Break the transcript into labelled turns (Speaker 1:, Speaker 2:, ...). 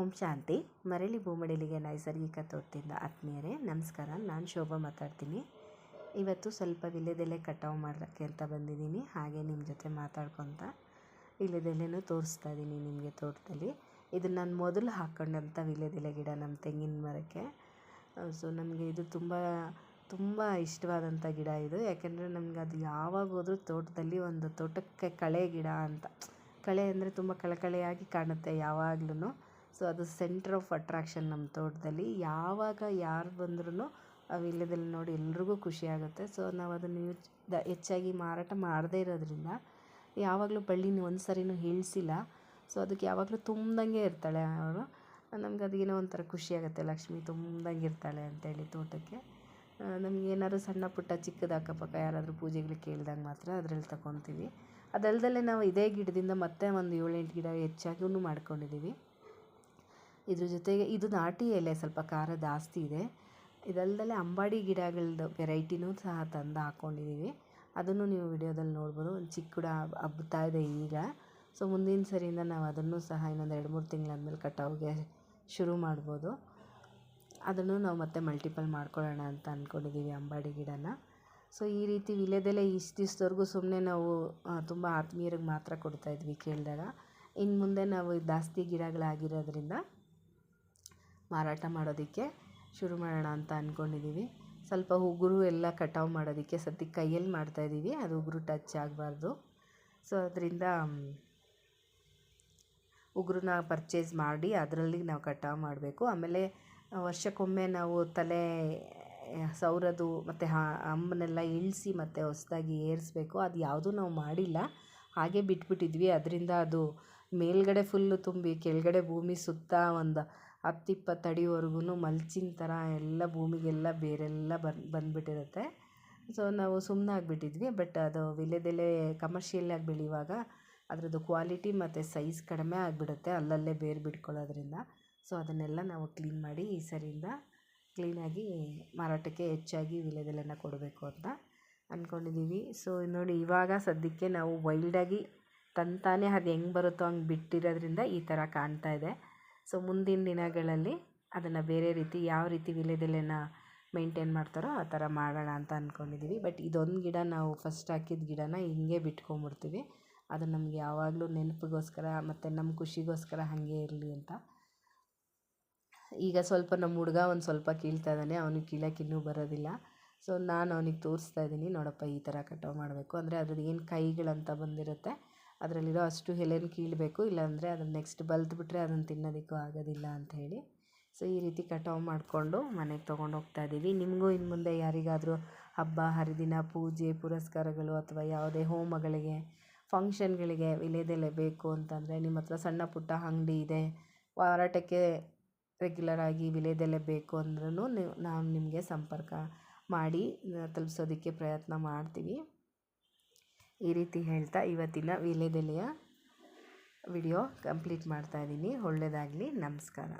Speaker 1: ಓಂ ಶಾಂತಿ. ಮರಳಿ ಭೂಮಡಿಲಿಗೆ ನೈಸರ್ಗಿಕ ತೋಟದಿಂದ ಆತ್ಮೀಯರೇ, ನಮಸ್ಕಾರ. ನಾನು ಶೋಭಾ ಮಾತಾಡ್ತೀನಿ. ಇವತ್ತು ಸ್ವಲ್ಪ ವಿಲೆದೆಲೆ ಕಟಾವು ಮಾಡೋಕ್ಕೆ ಅಂತ ಬಂದಿದ್ದೀನಿ. ಹಾಗೆ ನಿಮ್ಮ ಜೊತೆ ಮಾತಾಡ್ಕೊತ ವಿಲೆದೆಲೆನೂ ತೋರಿಸ್ತಾ ಇದ್ದೀನಿ ನಿಮಗೆ ತೋಟದಲ್ಲಿ. ಇದು ನಾನು ಮೊದಲು ಹಾಕ್ಕೊಂಡಂಥ ವಿಲೆದೆಲೆ ಗಿಡ ನಮ್ಮ ತೆಂಗಿನ ಮರಕ್ಕೆ. ಸೊ ನಮಗೆ ಇದು ತುಂಬ ತುಂಬ ಇಷ್ಟವಾದಂಥ ಗಿಡ ಇದು. ಯಾಕೆಂದರೆ ನಮ್ಗೆ ಅದು ಯಾವಾಗ ಹೋದ್ರೂ ತೋಟದಲ್ಲಿ ಒಂದು ತೋಟಕ್ಕೆ ಕಳೆ ಗಿಡ ಅಂತ, ಕಳೆ ಅಂದರೆ ತುಂಬ ಕಳಕಳೆಯಾಗಿ ಕಾಣುತ್ತೆ ಯಾವಾಗ್ಲೂ ಸೊ ಅದು ಸೆಂಟ್ರ್ ಆಫ್ ಅಟ್ರಾಕ್ಷನ್ ನಮ್ಮ ತೋಟದಲ್ಲಿ. ಯಾವಾಗ ಯಾರು ಬಂದ್ರೂ ವೀಳ್ಯದೆಲೆ ನೋಡಿ ಎಲ್ರಿಗೂ ಖುಷಿಯಾಗುತ್ತೆ ಸೊ ನಾವು ಅದನ್ನು ಯೂಸ್ ಹೆಚ್ಚಾಗಿ ಮಾರಾಟ ಮಾಡದೇ ಇರೋದ್ರಿಂದ ಯಾವಾಗಲೂ ಬಳ್ಳಿನ ಒಂದು ಸರಿನೂ ಇಳಿಸಿಲ್ಲ ಸೊ ಅದಕ್ಕೆ ಯಾವಾಗಲೂ ತುಂಬ್ದಂಗೆ ಇರ್ತಾಳೆ ಅವರು. ನಮ್ಗೆ ಅದೇನೋ ಒಂಥರ ಖುಷಿಯಾಗುತ್ತೆ ಲಕ್ಷ್ಮಿ ತುಂಬ್ದಂಗೆ ಇರ್ತಾಳೆ ಅಂತೇಳಿ ತೋಟಕ್ಕೆ. ನಮ್ಗೆ ಏನಾದ್ರು ಸಣ್ಣ ಪುಟ್ಟ ಚಿಕ್ಕದ ಅಕ್ಕಪಕ್ಕ ಯಾರಾದರೂ ಪೂಜೆಗಳಿಗೆ ಕೇಳ್ದಾಗ ಮಾತ್ರ ಅದರಲ್ಲಿ ತಗೊತೀವಿ ಅದಲ್ಲದಲ್ಲೇ ನಾವು ಇದೇ ಗಿಡದಿಂದ ಮತ್ತೆ ಒಂದು ಏಳೆಂಟು ಗಿಡ ಹೆಚ್ಚಾಗೂ ಮಾಡ್ಕೊಂಡಿದ್ದೀವಿ ಇದ್ರ ಜೊತೆಗೆ ಇದು ನಾಟಿ ಎಲೆ ಸ್ವಲ್ಪ ಖಾರ ಜಾಸ್ತಿ ಇದೆ. ಇದಲ್ದಲೆ ಅಂಬಾಡಿ ಗಿಡಗಳದ್ದು ವೆರೈಟಿನೂ ಸಹ ತಂದು ಹಾಕ್ಕೊಂಡಿದ್ದೀವಿ ಅದನ್ನು ನೀವು ವಿಡಿಯೋದಲ್ಲಿ ನೋಡ್ಬೋದು. ಒಂದು ಚಿಕ್ಕ ಗಿಡ ಹಬ್ಬುತ್ತಾ ಇದೆ ಈಗ. ಸೊ, ಮುಂದಿನ ಸರಿಯಿಂದ ನಾವು ಅದನ್ನು ಸಹ ಇನ್ನೊಂದು ಎರಡು, ಮೂರು ತಿಂಗಳಾದ್ಮೇಲೆ ಕಟಾವಿಗೆ ಶುರು ಮಾಡ್ಬೋದು. ಅದನ್ನು ನಾವು ಮತ್ತೆ ಮಲ್ಟಿಪಲ್ ಮಾಡ್ಕೊಳ್ಳೋಣ ಅಂತ ಅಂದ್ಕೊಂಡಿದ್ದೀವಿ ಅಂಬಾಡಿ ಗಿಡನ. ಸೊ, ಈ ರೀತಿ ವಿಲೇದೆಲೆ ಇಷ್ಟು ದಿವ್ಸದವರೆಗೂ ಸುಮ್ಮನೆ ನಾವು ತುಂಬ ಆತ್ಮೀಯರಿಗೆ ಮಾತ್ರ ಕೊಡ್ತಾಯಿದ್ವಿ ಕೇಳಿದಾಗ. ಇನ್ನು ಮುಂದೆ ನಾವು ಜಾಸ್ತಿ ಗಿಡಗಳಾಗಿರೋದ್ರಿಂದ ಮಾರಾಟ ಮಾಡೋದಕ್ಕೆ ಶುರು ಮಾಡೋಣ ಅಂತ ಅಂದ್ಕೊಂಡಿದ್ದೀವಿ ಸ್ವಲ್ಪ ಉಗುರು ಎಲ್ಲ ಕಟಾವು ಮಾಡೋದಕ್ಕೆ ಸದ್ಯಕ್ಕೆ ಕೈಯಲ್ಲಿ ಮಾಡ್ತಾಯಿದ್ದೀವಿ ಅದು ಉಗುರು ಟಚ್ ಆಗಬಾರ್ದು. ಸೊ ಅದರಿಂದ ಉಗುರನ್ನ ಪರ್ಚೇಸ್ ಮಾಡಿ ಅದರಲ್ಲಿ ನಾವು ಕಟಾವು ಮಾಡಬೇಕು. ಆಮೇಲೆ ವರ್ಷಕ್ಕೊಮ್ಮೆ ನಾವು ತಲೆ ಸೌರದು ಮತ್ತು ಅಂಬನ್ನೆಲ್ಲ ಇಳಿಸಿ ಮತ್ತು ಹೊಸದಾಗಿ ಏರಿಸ್ಬೇಕು. ಅದು ಯಾವುದೂ ನಾವು ಮಾಡಿಲ್ಲ. ಹಾಗೆ ಬಿಟ್ಬಿಟ್ಟಿದ್ವಿ. ಅದರಿಂದ ಅದು ಮೇಲ್ಗಡೆ ಫುಲ್ಲು ತುಂಬಿ, ಕೆಳಗಡೆ ಭೂಮಿ ಸುತ್ತ ಒಂದು ಹತ್ತು ಇಪ್ಪತ್ತು ಅಡಿವರೆಗೂ ಮಲ್ಚಿನ ಥರ ಎಲ್ಲ ಭೂಮಿಗೆಲ್ಲ ಬೇರೆಲ್ಲ ಬಂದು, ಬಂದುಬಿಟ್ಟಿರುತ್ತೆ. ಸೊ ನಾವು ಸುಮ್ಮನೆ ಆಗಿಬಿಟ್ಟಿದ್ವಿ ಬಟ್ ಅದು ವೀಳ್ಯದೆಲೆ ಕಮರ್ಷಿಯಲ್ಲಾಗಿ ಬೆಳೆಯುವಾಗ ಅದರದ್ದು ಕ್ವಾಲಿಟಿ ಮತ್ತು ಸೈಜ್ ಕಡಿಮೆ ಆಗಿಬಿಡುತ್ತೆ, ಅಲ್ಲಲ್ಲೇ ಬೇರು ಬಿಟ್ಕೊಳ್ಳೋದ್ರಿಂದ. ಸೊ ಅದನ್ನೆಲ್ಲ ನಾವು ಕ್ಲೀನ್ ಮಾಡಿ ಈ ಸರಿಯಿಂದ ಕ್ಲೀನಾಗಿ ಮಾರಾಟಕ್ಕೆ ಹೆಚ್ಚಾಗಿ ವೀಳ್ಯದೆಲೆನ ಕೊಡಬೇಕು ಅಂತ ಅಂದ್ಕೊಂಡಿದ್ದೀವಿ ಸೊ ನೋಡಿ, ಇವಾಗ ಸದ್ಯಕ್ಕೆ ನಾವು ವೈಲ್ಡಾಗಿ ತಂತಾನೆ ಅದು ಹೆಂಗೆ ಬರುತ್ತೋ ಹಂಗೆ ಬಿಟ್ಟಿರೋದ್ರಿಂದ ಈ ಥರ ಕಾಣ್ತಾ ಇದೆ. ಸೊ ಮುಂದಿನ ದಿನಗಳಲ್ಲಿ ಅದನ್ನು ಬೇರೆ ರೀತಿ ಯಾವ ರೀತಿ ವಿಲೇದೆಲೆನ ಮೇಂಟೈನ್ ಮಾಡ್ತಾರೋ ಆ ಥರ ಮಾಡೋಣ ಅಂತ ಅಂದ್ಕೊಂಡಿದ್ದೀವಿ ಬಟ್ ಇದೊಂದು ಗಿಡ ನಾವು ಫಸ್ಟ್ ಹಾಕಿದ ಗಿಡನ ಹಿಂಗೆ ಬಿಟ್ಕೊಂಡ್ಬಿಡ್ತೀವಿ. ಅದು ನಮ್ಗೆ ಯಾವಾಗಲೂ ನೆನಪಿಗೋಸ್ಕರ ಮತ್ತು ನಮ್ಮ ಖುಷಿಗೋಸ್ಕರ ಹಾಗೆ ಇರಲಿ ಅಂತ. ಈಗ ಸ್ವಲ್ಪ ನಮ್ಮ ಹುಡುಗ ಒಂದು ಸ್ವಲ್ಪ ಕೀಳ್ತಾ ಇದ್ದಾನೆ ಅವನಿಗೆ ಕೀಳಕ್ಕೆ ಇನ್ನೂ ಬರೋದಿಲ್ಲ. ಸೊ ನಾನು ಅವನಿಗೆ ತೋರಿಸ್ತಾ ಇದ್ದೀನಿ. ನೋಡಪ್ಪ ಈ ಥರ ಕಟಾವು ಮಾಡಬೇಕು. ಅಂದರೆ ಅದ್ರದ್ದು ಏನು ಕೈಗಳಂತ ಬಂದಿರುತ್ತೆ. ಅದರಲ್ಲಿರೋ ಅಷ್ಟು ಎಲೆನ ಕೀಳಬೇಕು, ಇಲ್ಲಾಂದರೆ ಅದನ್ನು ನೆಕ್ಸ್ಟ್ ಬಲ್ತ್ಬಿಟ್ರೆ ಅದನ್ನು ತಿನ್ನೋದಕ್ಕೂ ಆಗೋದಿಲ್ಲ ಅಂತ ಹೇಳಿ. ಸೊ ಈ ರೀತಿ ಕಟಾವು ಮಾಡಿಕೊಂಡು ಮನೆಗೆ ತೊಗೊಂಡು ಹೋಗ್ತಾ ಇದ್ದೀವಿ. ನಿಮಗೂ ಇನ್ನು ಮುಂದೆ ಯಾರಿಗಾದರೂ ಹಬ್ಬ, ಹರಿದಿನ, ಪೂಜೆ, ಪುರಸ್ಕಾರಗಳು ಅಥವಾ ಯಾವುದೇ ಹೋಮಗಳಿಗೆ ಫಂಕ್ಷನ್ಗಳಿಗೆ ವಿಲೇದೆಲೆ ಬೇಕು ಅಂತಂದರೆ ನಿಮ್ಮ ಹತ್ರ ಸಣ್ಣ ಪುಟ್ಟ ಅಂಗಡಿ ಇದೆ, ಮಾರಾಟಕ್ಕೆ ರೆಗ್ಯುಲರಾಗಿ ವಿಲೇದೆಲೆ ಬೇಕು ಅಂದ್ರೂ ನೀವು, ನಾವು ನಿಮಗೆ ಸಂಪರ್ಕ ಮಾಡಿ ತಲುಪ್ಸೋದಕ್ಕೆ ಪ್ರಯತ್ನ ಮಾಡ್ತೀವಿ. ಈ ರೀತಿ ಹೇಳ್ತಾ ಇವತ್ತಿನ ವೀಳ್ಯದೆಲೆಯ ವಿಡಿಯೋ ಕಂಪ್ಲೀಟ್ ಮಾಡ್ತಾ ಇದ್ದೀನಿ. ಒಳ್ಳೆಯದಾಗಲಿ ನಮಸ್ಕಾರ.